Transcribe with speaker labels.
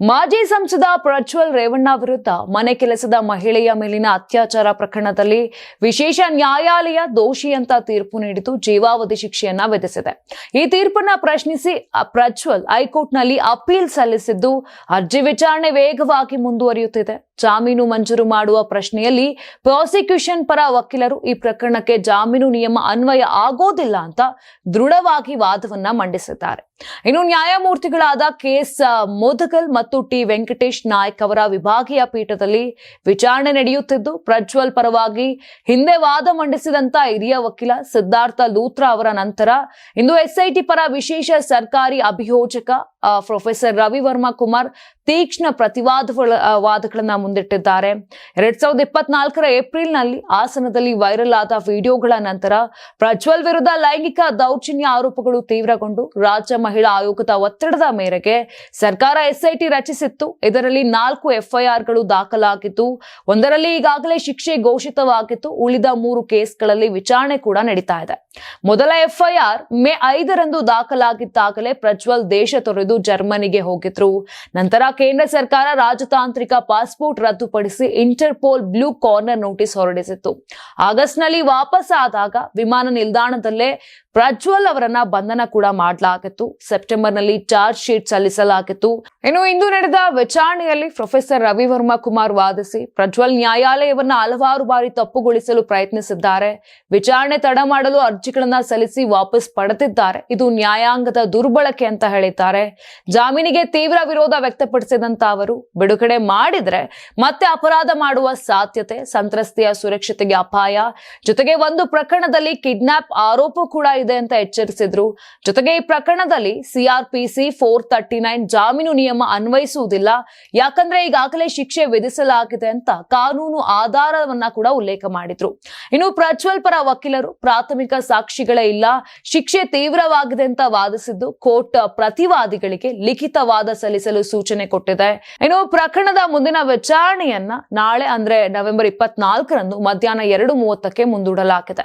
Speaker 1: ಮಾಜಿ ಸಂಸದ ಪ್ರಜ್ವಲ್ ರೇವಣ್ಣ ವಿರುದ್ಧ ಮನೆ ಕೆಲಸದ ಮಹಿಳೆಯ ಮೇಲಿನ ಅತ್ಯಾಚಾರ ಪ್ರಕರಣದಲ್ಲಿ ವಿಶೇಷ ನ್ಯಾಯಾಲಯ ದೋಷಿ ಅಂತ ತೀರ್ಪು ನೀಡಿದ್ದು ಜೀವಾವಧಿ ಶಿಕ್ಷೆಯನ್ನ ವಿಧಿಸಿದೆ. ಈ ತೀರ್ಪನ್ನ ಪ್ರಶ್ನಿಸಿ ಪ್ರಜ್ವಲ್ ಹೈಕೋರ್ಟ್ನಲ್ಲಿ ಅಪೀಲ್ ಸಲ್ಲಿಸಿದ್ದು ಅರ್ಜಿ ವಿಚಾರಣೆ ವೇಗವಾಗಿ ಮುಂದುವರಿಯುತ್ತಿದೆ. ಜಾಮೀನು ಮಂಜೂರು ಮಾಡುವ ಪ್ರಶ್ನೆಯಲ್ಲಿ ಪ್ರಾಸಿಕ್ಯೂಷನ್ ಪರ ವಕೀಲರು ಈ ಪ್ರಕರಣಕ್ಕೆ ಜಾಮೀನು ನಿಯಮ ಅನ್ವಯ ಆಗೋದಿಲ್ಲ ಅಂತ ದೃಢವಾಗಿ ವಾದವನ್ನ ಮಂಡಿಸಿದ್ದಾರೆ. ಇನ್ನು ನ್ಯಾಯಮೂರ್ತಿಗಳಾದ ಕೆಎಸ್ ಮೋದಗಲ್ ಮತ್ತು ಟಿ. ವೆಂಕಟೇಶ್ ನಾಯ್ಕ್ ಅವರ ವಿಭಾಗೀಯ ಪೀಠದಲ್ಲಿ ವಿಚಾರಣೆ ನಡೆಯುತ್ತಿದ್ದು, ಪ್ರಜ್ವಲ್ ಪರವಾಗಿ ಹಿಂದೆ ವಾದ ಮಂಡಿಸಿದಂತ ಹಿರಿಯ ವಕೀಲ ಸಿದ್ಧಾರ್ಥ ಲೂತ್ರಾ ಅವರ ನಂತರ ಇಂದು ಎಸ್ಐಟಿ ಪರ ವಿಶೇಷ ಸರ್ಕಾರಿ ಅಭಿಯೋಜಕ ಪ್ರೊಫೆಸರ್ ರವಿವರ್ಮ ಕುಮಾರ್ ತೀಕ್ಷ್ಣ ಪ್ರತಿವಾದ ವಾದಗಳನ್ನ ಮುಂದಿಟ್ಟಿದ್ದಾರೆ. ಎರಡ್ ಸಾವಿರದ ಇಪ್ಪತ್ನಾಲ್ಕರ ಏಪ್ರಿಲ್ನಲ್ಲಿ ಹಾಸನದಲ್ಲಿ ವೈರಲ್ ಆದ ವಿಡಿಯೋಗಳ ನಂತರ ಪ್ರಜ್ವಲ್ ವಿರುದ್ಧ ಲೈಂಗಿಕ ದೌರ್ಜನ್ಯ ಆರೋಪಗಳು ತೀವ್ರಗೊಂಡು ರಾಜ್ಯ ಮಹಿಳಾ ಆಯೋಗದ ಒತ್ತಡದ ಮೇರೆಗೆ ಸರ್ಕಾರ ಎಸ್ಐಟಿ ರಚಿಸಿತ್ತು. ಇದರಲ್ಲಿ ನಾಲ್ಕು ಎಫ್ಐಆರ್ಗಳು ದಾಖಲಾಗಿದ್ದು, ಒಂದರಲ್ಲಿ ಈಗಾಗಲೇ ಶಿಕ್ಷೆ ಘೋಷಿತವಾಗಿತ್ತು. ಉಳಿದ ಮೂರು ಕೇಸ್ಗಳಲ್ಲಿ ವಿಚಾರಣೆ ಕೂಡ ನಡೀತಾ ಇದೆ. ಮೊದಲ ಎಫ್ಐಆರ್ ಮೇ ಐದರಂದು ದಾಖಲಾಗಿದ್ದಾಗಲೇ ಪ್ರಜ್ವಲ್ ದೇಶ ತೊರೆದು ಜರ್ಮನಿಗೆ ಹೋಗಿದ್ರು. ನಂತರ ಕೇಂದ್ರ ಸರ್ಕಾರ ರಾಜತಾಂತ್ರಿಕ ಪಾಸ್ಪೋರ್ಟ್ ರದ್ದುಪಡಿಸಿ ಇಂಟರ್ಪೋಲ್ ಬ್ಲೂ ಕಾರ್ನರ್ ನೋಟಿಸ್ ಹೊರಡಿಸಿತ್ತು. ಆಗಸ್ಟ್ನಲ್ಲಿ ವಾಪಸ್ ಆದಾಗ ವಿಮಾನ ನಿಲ್ದಾಣದಲ್ಲೇ ಪ್ರಜ್ವಲ್ ಅವರನ್ನ ಬಂಧನ ಕೂಡ ಮಾಡಲಾಗಿತ್ತು. ಸೆಪ್ಟೆಂಬರ್ನಲ್ಲಿ ಚಾರ್ಜ್ ಶೀಟ್ ಸಲ್ಲಿಸಲಾಗಿತ್ತು. ಇನ್ನು ಇಂದು ನಡೆದ ವಿಚಾರಣೆಯಲ್ಲಿ ಪ್ರೊಫೆಸರ್ ರವಿ ವರ್ಮಾ ಕುಮಾರ್ ವಾದಿಸಿ ಪ್ರಜ್ವಲ್ ನ್ಯಾಯಾಲಯವನ್ನ ಹಲವಾರು ಬಾರಿ ತಪ್ಪುಗೊಳಿಸಲು ಪ್ರಯತ್ನಿಸಿದ್ದಾರೆ. ವಿಚಾರಣೆ ತಡ ಮಾಡಲು ಅರ್ಜಿಗಳನ್ನ ಸಲ್ಲಿಸಿ ವಾಪಸ್ ಪಡೆದಿದ್ದಾರೆ. ಇದು ನ್ಯಾಯಾಂಗದ ದುರ್ಬಳಕೆ ಅಂತ ಹೇಳಿದ್ದಾರೆ. ಜಾಮೀನಿಗೆ ತೀವ್ರ ವಿರೋಧ ವ್ಯಕ್ತಪಡಿಸಿದಂತ ಅವರು, ಬಿಡುಗಡೆ ಮಾಡಿದ್ರೆ ಮತ್ತೆ ಅಪರಾಧ ಮಾಡುವ ಸಾಧ್ಯತೆ, ಸಂತ್ರಸ್ತೆಯ ಸುರಕ್ಷತೆಗೆ ಅಪಾಯ. ಜೊತೆಗೆ ಒಂದು ಪ್ರಕರಣದಲ್ಲಿ ಕಿಡ್ನಾಪ್ ಆರೋಪ ಕೂಡ ಇದೆ ಅಂತ ಎಚ್ಚರಿಸಿದ್ರು. ಜೊತೆಗೆ ಈ ಪ್ರಕರಣದಲ್ಲಿ ಸಿಆರ್ಪಿಸಿ ಫೋರ್ ತರ್ಟಿ ನೈನ್ ಜಾಮೀನು ನಿಯಮ ಅನ್ವಯಿಸುವುದಿಲ್ಲ. ಯಾಕಂದ್ರೆ ಈಗಾಗಲೇ ಶಿಕ್ಷೆ ವಿಧಿಸಲಾಗಿದೆ ಅಂತ ಕಾನೂನು ಆಧಾರವನ್ನ ಕೂಡ ಉಲ್ಲೇಖ ಮಾಡಿದ್ರು. ಇನ್ನು ಪ್ರಜ್ವಲ್ ಪರ ವಕೀಲರು ಪ್ರಾಥಮಿಕ ಸಾಕ್ಷಿಗಳೇ ಇಲ್ಲ. ಶಿಕ್ಷೆ ತೀವ್ರವಾಗಿದೆ ಅಂತ ವಾದಿಸಿದ್ದು ಕೋರ್ಟ್ ಪ್ರತಿವಾದಿಗಳಿಗೆ ಲಿಖಿತ ವಾದ ಸಲ್ಲಿಸಲು ಸೂಚನೆ ಕೊಟ್ಟಿದೆ. ಇನ್ನು ಪ್ರಕರಣದ ಮುಂದಿನ ವಿಚಾರಣೆಯನ್ನ ನಾಳೆ ಅಂದ್ರೆ ನವೆಂಬರ್ ಇಪ್ಪತ್ನಾಲ್ಕರಂದು ಮಧ್ಯಾಹ್ನ ಎರಡು ಮೂವತ್ತಕ್ಕೆ ಮುಂದೂಡಲಾಗಿದೆ.